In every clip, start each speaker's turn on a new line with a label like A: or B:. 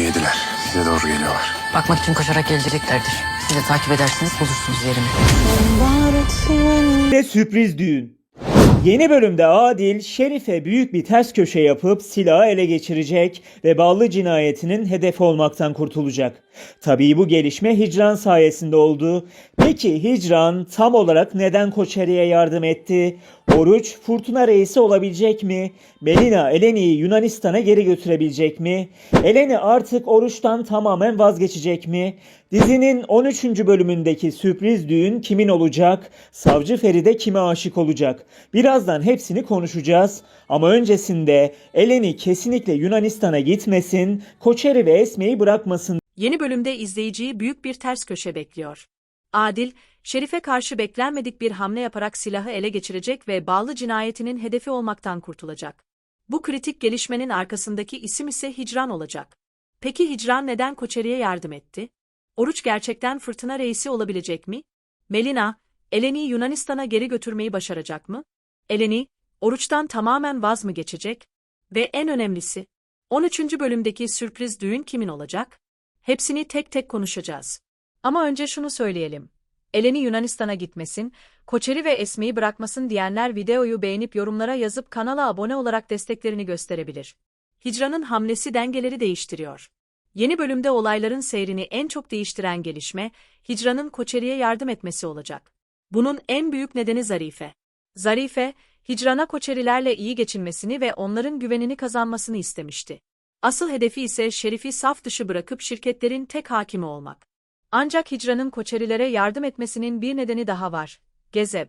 A: Adem'i yediler. Bize doğru geliyorlar.
B: Bakmak için koşarak geleceklerdir. Siz de takip edersiniz bulursunuz yerimi.
C: Ve sürpriz düğün. Yeni bölümde Adil, Şerif'e büyük bir ters köşe yapıp silahı ele geçirecek ve Ballı cinayetinin hedefi olmaktan kurtulacak. Tabii bu gelişme Hicran sayesinde oldu. Peki Hicran tam olarak neden Koçeri'ye yardım etti? Oruç fırtına reisi olabilecek mi? Melina Eleni'yi Yunanistan'a geri götürebilecek mi? Eleni artık oruçtan tamamen vazgeçecek mi? Dizinin 13. bölümündeki sürpriz düğün kimin olacak? Savcı Feride kime aşık olacak? Birazdan hepsini konuşacağız. Ama öncesinde Eleni kesinlikle Yunanistan'a gitmesin, Koçeri ve Esme'yi bırakmasın
D: Yeni bölümde izleyiciyi büyük bir ters köşe bekliyor. Adil, Şerif'e karşı beklenmedik bir hamle yaparak silahı ele geçirecek ve bağlı cinayetinin hedefi olmaktan kurtulacak. Bu kritik gelişmenin arkasındaki isim ise Hicran olacak. Peki Hicran neden Koçeri'ye yardım etti? Oruç gerçekten fırtına reisi olabilecek mi? Melina, Eleni Yunanistan'a geri götürmeyi başaracak mı? Eleni, Oruç'tan tamamen vaz mı geçecek? Ve en önemlisi, 13. bölümdeki sürpriz düğün kimin olacak? Hepsini tek tek konuşacağız. Ama önce şunu söyleyelim. Eleni Yunanistan'a gitmesin, Koçeri ve Esme'yi bırakmasın diyenler videoyu beğenip yorumlara yazıp kanala abone olarak desteklerini gösterebilir. Hicran'ın hamlesi dengeleri değiştiriyor. Yeni bölümde olayların seyrini en çok değiştiren gelişme, Hicran'ın Koçeri'ye yardım etmesi olacak. Bunun en büyük nedeni Zarife. Zarife, Hicran'a Koçerilerle iyi geçinmesini ve onların güvenini kazanmasını istemişti. Asıl hedefi ise Şerif'i saf dışı bırakıp şirketlerin tek hakimi olmak. Ancak Hicran'ın Koçerilere yardım etmesinin bir nedeni daha var. Gezeb.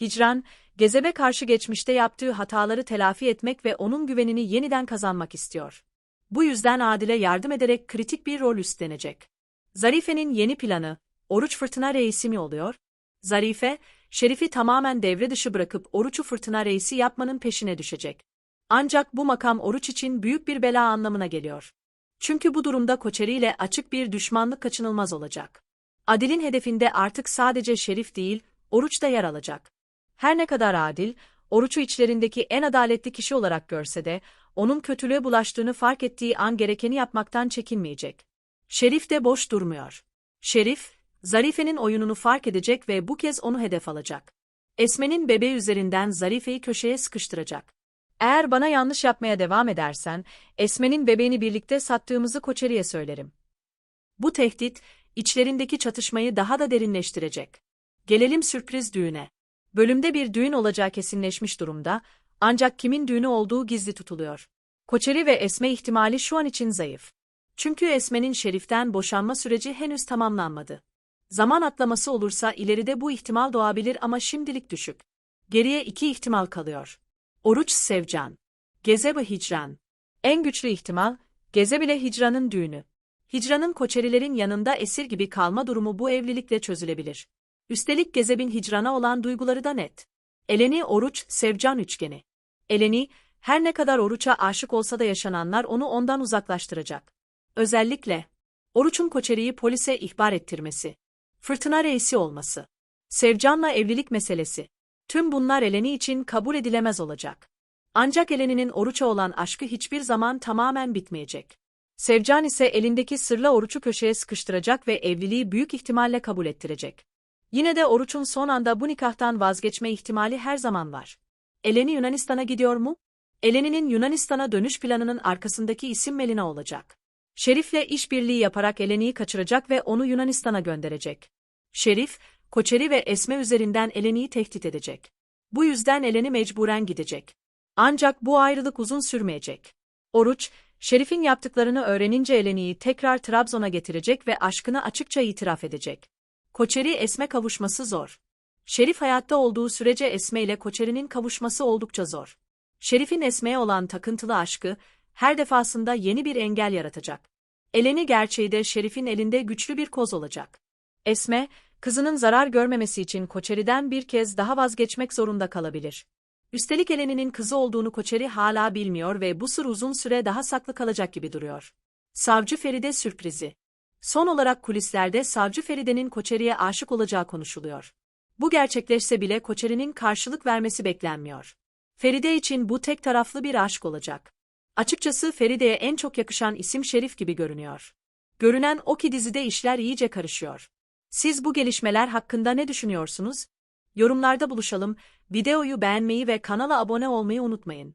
D: Hicran, Gezeb'e karşı geçmişte yaptığı hataları telafi etmek ve onun güvenini yeniden kazanmak istiyor. Bu yüzden Adil'e yardım ederek kritik bir rol üstlenecek. Zarife'nin yeni planı, Oruç Fırtına Reisi mi oluyor? Zarife, Şerif'i tamamen devre dışı bırakıp Oruç'u Fırtına Reisi yapmanın peşine düşecek. Ancak bu makam Oruç için büyük bir bela anlamına geliyor. Çünkü bu durumda Koçeri ile açık bir düşmanlık kaçınılmaz olacak. Adil'in hedefinde artık sadece Şerif değil, Oruç da yer alacak. Her ne kadar Adil, Oruç'u içlerindeki en adaletli kişi olarak görse de, onun kötülüğe bulaştığını fark ettiği an gerekeni yapmaktan çekinmeyecek. Şerif de boş durmuyor. Şerif, Zarife'nin oyununu fark edecek ve bu kez onu hedef alacak. Esme'nin bebeği üzerinden Zarife'yi köşeye sıkıştıracak. Eğer bana yanlış yapmaya devam edersen, Esme'nin bebeğini birlikte sattığımızı Koçeri'ye söylerim. Bu tehdit, içlerindeki çatışmayı daha da derinleştirecek. Gelelim sürpriz düğüne. Bölümde bir düğün olacağı kesinleşmiş durumda, ancak kimin düğünü olduğu gizli tutuluyor. Koçeri ve Esme ihtimali şu an için zayıf. Çünkü Esme'nin Şerif'ten boşanma süreci henüz tamamlanmadı. Zaman atlaması olursa ileride bu ihtimal doğabilir ama şimdilik düşük. Geriye iki ihtimal kalıyor. Oruç Sevcan. Gezebe Hicran. En güçlü ihtimal, Gezeb ile Hicran'ın düğünü. Hicran'ın Koçerilerin yanında esir gibi kalma durumu bu evlilikle çözülebilir. Üstelik Gezeb'in Hicran'a olan duyguları da net. Eleni Oruç Sevcan üçgeni. Eleni, her ne kadar Oruç'a aşık olsa da yaşananlar onu ondan uzaklaştıracak. Özellikle, Oruç'un Koçeri'yi polise ihbar ettirmesi. Fırtına reisi olması. Sevcan'la evlilik meselesi. Tüm bunlar Eleni için kabul edilemez olacak. Ancak Eleni'nin Oruç'a olan aşkı hiçbir zaman tamamen bitmeyecek. Sevcan ise elindeki sırla Oruç'u köşeye sıkıştıracak ve evliliği büyük ihtimalle kabul ettirecek. Yine de Oruç'un son anda bu nikahtan vazgeçme ihtimali her zaman var. Eleni Yunanistan'a gidiyor mu? Eleni'nin Yunanistan'a dönüş planının arkasındaki isim Melina olacak. Şerif'le işbirliği yaparak Eleni'yi kaçıracak ve onu Yunanistan'a gönderecek. Şerif, Koçeri ve Esme üzerinden Eleni'yi tehdit edecek. Bu yüzden Eleni mecburen gidecek. Ancak bu ayrılık uzun sürmeyecek. Oruç, Şerif'in yaptıklarını öğrenince Eleni'yi tekrar Trabzon'a getirecek ve aşkını açıkça itiraf edecek. Koçeri Esme kavuşması zor. Şerif hayatta olduğu sürece Esme ile Koçeri'nin kavuşması oldukça zor. Şerif'in Esme'ye olan takıntılı aşkı, her defasında yeni bir engel yaratacak. Eleni gerçeği de Şerif'in elinde güçlü bir koz olacak. Esme, kızının zarar görmemesi için Koçeri'den bir kez daha vazgeçmek zorunda kalabilir. Üstelik Eleni'nin kızı olduğunu Koçeri hala bilmiyor ve bu sır uzun süre daha saklı kalacak gibi duruyor. Savcı Feride sürprizi. Son olarak kulislerde Savcı Feride'nin Koçeri'ye aşık olacağı konuşuluyor. Bu gerçekleşse bile Koçeri'nin karşılık vermesi beklenmiyor. Feride için bu tek taraflı bir aşk olacak. Açıkçası Feride'ye en çok yakışan isim Şerif gibi görünüyor. Görünen o ki dizide işler iyice karışıyor. Siz bu gelişmeler hakkında ne düşünüyorsunuz? Yorumlarda buluşalım, videoyu beğenmeyi ve kanala abone olmayı unutmayın.